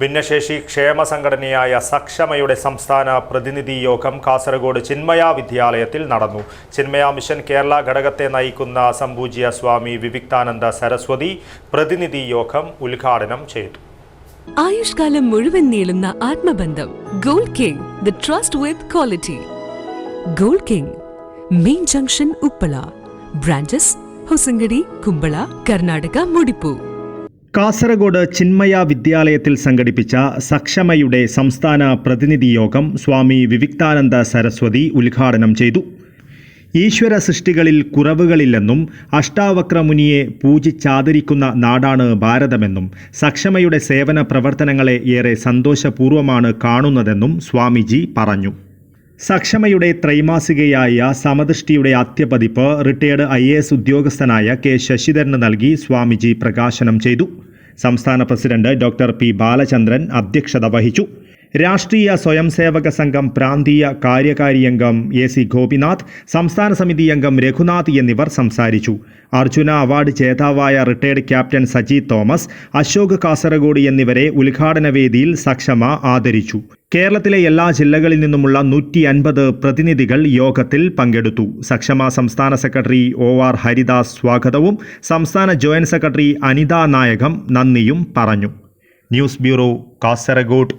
ഭിന്നശേഷി ക്ഷേമ സംഘടനയായ സക്ഷമയുടെ സംസ്ഥാന പ്രതിനിധി യോഗം കാസർഗോഡ് ചിന്മയ വിദ്യാലയത്തിൽ നടന്നു. ചിന്മയ മിഷൻ കേരള ഘടകത്തെ നയിക്കുന്ന സംപൂജ്യ സ്വാമി വിവിക്താനന്ദ സരസ്വതി പ്രതിനിധി യോഗം ഉദ്ഘാടനം ചെയ്തു. ആയുഷ്കാലം മുഴുവൻ നീളുന്ന ആത്മബന്ധം gold king the trust with quality gold king main junction Uppala branches Hosangadi Kumbla Karnataka മുടിപ്പു. Kasaragod Chinmaya വിദ്യാലയത്തിൽ സംഘടിപ്പിച്ച സക്ഷമയുടെ സംസ്ഥാന പ്രതിനിധി യോഗം സ്വാമി വിവിക്താനന്ദ സരസ്വതി ഉദ്ഘാടനം ചെയ്തു. ഈശ്വര സൃഷ്ടികളിൽ കുറവുകളില്ലെന്നും അഷ്ടാവക്രമുനിയെ പൂജിച്ചാദരിക്കുന്ന നാടാണ് ഭാരതമെന്നും സക്ഷമയുടെ സേവന പ്രവർത്തനങ്ങളെ ഏറെ സന്തോഷപൂർവമാണ് കാണുന്നതെന്നും സ്വാമിജി പറഞ്ഞു. സക്ഷമയുടെ ത്രൈമാസികയായ സമദൃഷ്ടിയുടെ അത്യപതിപ്പ് റിട്ടയർഡ് ഐ എ എസ് ഉദ്യോഗസ്ഥനായ കെ ശശിധരന് നൽകി സ്വാമിജി പ്രകാശനം ചെയ്തു. സംസ്ഥാന പ്രസിഡന്റ് ഡോക്ടർ പി ബാലചന്ദ്രൻ അധ്യക്ഷത വഹിച്ചു. രാഷ്ട്രീയ സ്വയംസേവക സംഘം പ്രാന്തീയ കാര്യകാരി അംഗം എ സി ഗോപിനാഥ് സംസ്ഥാന സമിതി അംഗം രഘുനാഥ് എന്നിവർ സംസാരിച്ചു. അർജുന അവാർഡ് ജേതാവായ retired captain Saji Thomas Ashok Kasaragod എന്നിവരെ ഉദ്ഘാടന വേദിയിൽ സക്ഷമ ആദരിച്ചു. കേരളത്തിലെ എല്ലാ ജില്ലകളിൽ നിന്നുമുള്ള നൂറ്റി അൻപത് പ്രതിനിധികൾ യോഗത്തിൽ പങ്കെടുത്തു. സക്ഷമ സംസ്ഥാന സെക്രട്ടറി ഒ ആർ ഹരിദാസ് സ്വാഗതവും സംസ്ഥാന ജോയിന്റ് സെക്രട്ടറി അനിത നായകം നന്ദിയും പറഞ്ഞു. News bureau Kasaragod.